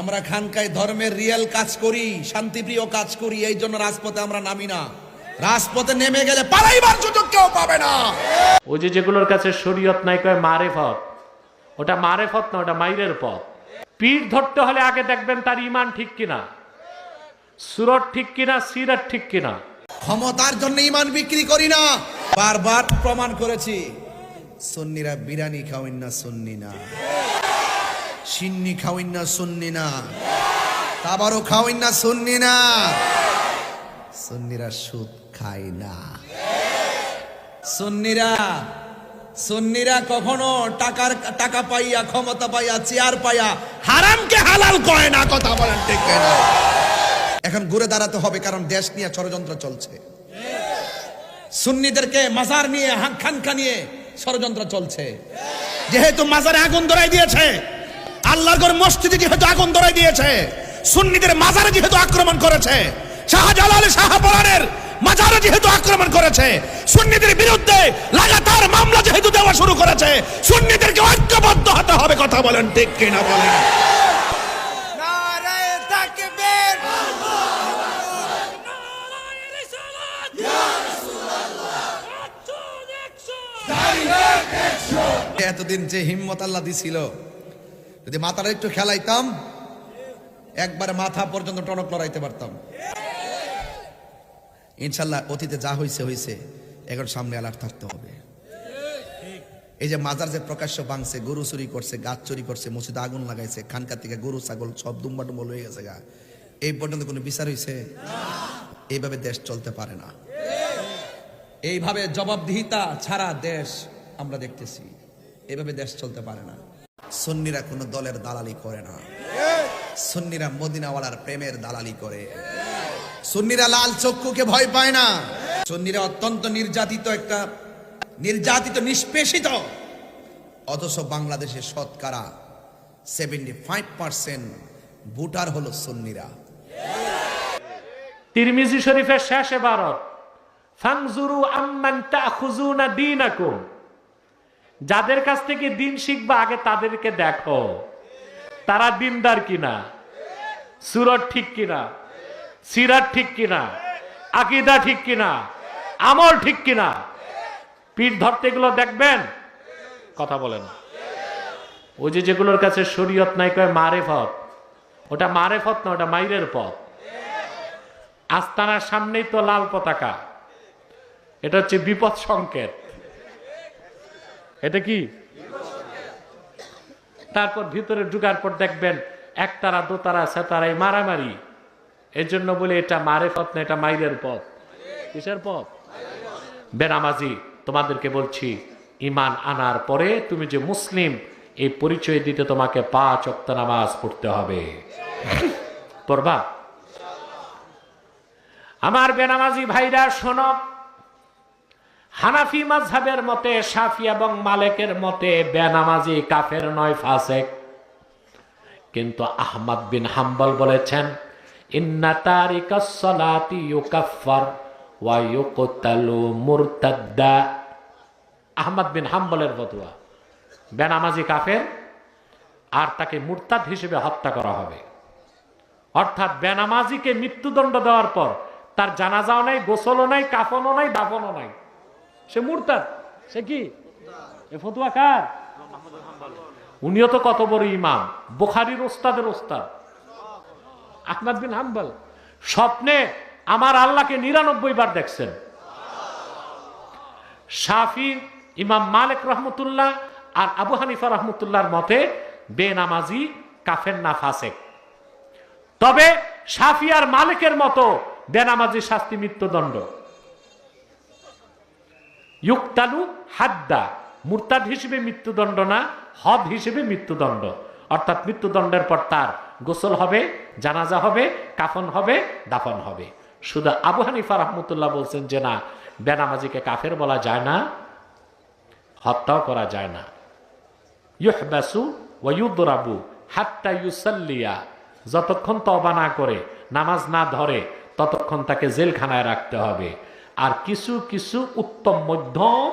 আমরা খানকায় ধর্মের রিয়েল কাজ করি শান্তিপ্রিয় কাজ করি এই জন্য রাজপথে আমরা নামি না। রাজপথে নেমে গেলে পালাইবার সুযোগ কেউ পাবে না। ওই যে যেগুলোর কাছে শরীয়ত নাই কয় মারে মারেফত। ওটা মারে মারেফত না ওটা মাইরের পথ। পিঠ ধরতে হলে আগে দেখবেন তার ইমান ঠিক কিনা। সুরত ঠিক কিনা সিরত ঠিক কিনা। ক্ষমতার জন্য ইমান বিক্রি করি না। বারবার প্রমাণ করেছি সুন্নিরা বিরিয়ানি খাওয়েন না সুন্নি না। সিন্নি খাওয়েন না, সুন্নি না। তাবারও খাওয়েন না, সুন্নি না। সুন্নিরা সুদ খায় না। সুন্নিরা সুন্নিরা কখনো টাকার, টাকা পাইয়া, ক্ষমতা পাইয়া, চেয়ার পাইয়া, হারামকে হালাল করে না, কথা বলেন ঠিক না এখন ঘুরে দাঁড়াতে হবে, কারণ দেশ নিয়ে ষড়যন্ত্র চলছে। সুন্নিদেরকে মাজার নিয়ে খানকা নিয়ে ষড়যন্ত্র চলছে। যেহেতু মাজারে আগুন ধরাই দিয়েছে আল্লাহর ঘর মসজিদে যেহেতু আগুন ধরাই দিয়েছে সুন্নিদের মাজারে যেহেতু আক্রমণ করেছে শাহজালাল শাহপরানের মাজারে যেহেতু আক্রমণ করেছে সুন্নিদের বিরুদ্ধে লাগাতার মামলা যেহেতু দেওয়া শুরু করেছে সুন্নিদেরকে ঐক্যবদ্ধ হতে হবে কথা বলেন ঠিক কিনা বলেন। এতদিন যে হিম্মত আল্লাহ দিছিল যদি মাথাটা একটু খেলাইতাম একবারে মাথা পর্যন্ত টনক লড়াইতে পারতাম। ইনশাল্লাহ অতীতে যা হয়েছে হয়েছে এখন সামনে অ্যালার্ট থাকতে হবে। এই যে মাজার যে প্রকাশ্য ভাঙছে, গরু চুরি করছে, গাছ চুরি করছে, মসজিদে আগুন লাগাইছে খানকার থেকে গরু, ছাগল সব দুম্বা ডুম্বল হয়ে গেছে গা। এই পর্যন্ত কোনো বিচার হয়েছে এইভাবে দেশ চলতে পারে না। এইভাবে জবাবদিহিতা ছাড়া দেশ আমরা দেখতেছি। এভাবে দেশ চলতে পারে না। সুন্নিরা কোনো দলের দালালি করে না। সুন্নিরা মদিনাওয়ালার প্রেমের দালালি করে। সুন্নিরা লাল চক্ষুকে ভয় পায় না। সুন্নিরা অত্যন্ত নির্যাতিত একটা, নির্যাতিত, নিষ্পেষিত। অথচ বাংলাদেশের শতকরা সেভেন্টি ফাইভ পার্সেন্ট ভোটার হলো সুন্নিরা। তিরমিজি শরীফের শেষ এবারত ফাংজুরু আম্মান তাখুজুনা দীনাকুম। যাদের কাছ থেকে দিন শিখবা, আগে তাদেরকে দেখো। তারা দিনদার কিনা? সুরত ঠিক কিনা? সিরাত ঠিক কিনা? আকিদা ঠিক কিনা? আমল ঠিক কিনা? পিঠ ধরতে এগুলো দেখবেন? কথা বলেন। ওই যে যেগুলোর কাছে শরীয়ত নাই, কয় মারেফত। ওটা মারে মারেফত না, ওটা মাইরের পথ। আস্তানার সামনেই তো লাল পতাকা। এটা হচ্ছে বিপদ সংকেত। এটা কি? তারপর ভিতরে ঢুকার পর দেখবেন একতারা, দোতারা সেতারাই মারামারি। এর জন্য বলে এটা মারে পথ না, এটা মাইরের পথ। কিসের পথ? বেনামাজি, তোমাদেরকে বলছি ইমান আনার পরে তুমি যে মুসলিম, এই পরিচয় দিতে তোমাকে পাঁচ অক্ত নামাজ পড়তে হবে। পড়বা? আমার বেনামাজি ভাইরা, শোনো হানাফি মাঝহাবের মতে সাফি এবং মালেকের মতে বেনামাজি কাফের নয় ফাসেক। কিন্তু আহমদ বিন হাম্বল বলেছেন, ইন্না তারিকা সলাতি ওয়া ইউকতালু মুরতাদ্দা। আহমদ বিন হাম্বলের ফতোয়া, বেনামাজি কাফের আর তাকে মুরতাদ হিসেবে হত্যা করা হবে। অর্থাৎ বেনামাজিকে মৃত্যুদণ্ড দেওয়ার পর তার জানাজাও নাই, গোসলও নাই, কাফনও নাই, দাফনও নাই। সে মুরতাদ, সে কি? ফতুয়া কার? উনিও তো কত বড় ইমাম, বোখারির ওস্তাদের ওস্তাদ। আহমদ বিন হাম্বল, স্বপ্নে আমার আল্লাহকে নিরানব্বই বার দেখছেন। শাফি, ইমাম মালিক রহমতুল্লাহ আর আবু হানিফা রহমতুল্লাহর মতে বেনামাজি কাফের না ফাসেক। তবে সাফি আর মালিকের মতো বেনামাজি শাস্তি মৃত্যুদণ্ড। ইউক্তালু হাদ্দা, মুরতাদ হিসেবে মৃত্যুদণ্ড না, হদ হিসেবে মৃত্যুদণ্ড। অর্থাৎ মৃত্যুদণ্ডের পর তার গোসল হবে, জানাজা হবে, কাফন হবে, দাফন হবে। শুধু আবু হানিফা রহমতুল্লাহ বলছেন যে না, বেনামাজিকে কাফের বলা যায় না, হত্যাও করা যায় না। ইউহবাসু ওয়ুদরাবু হাত্তা ইউসাল্লিয়া, যতক্ষণ তবা না করে, নামাজ না ধরে, ততক্ষণ তাকে জেলখানায় রাখতে হবে। আর কিছু কিছু উত্তম মধ্যম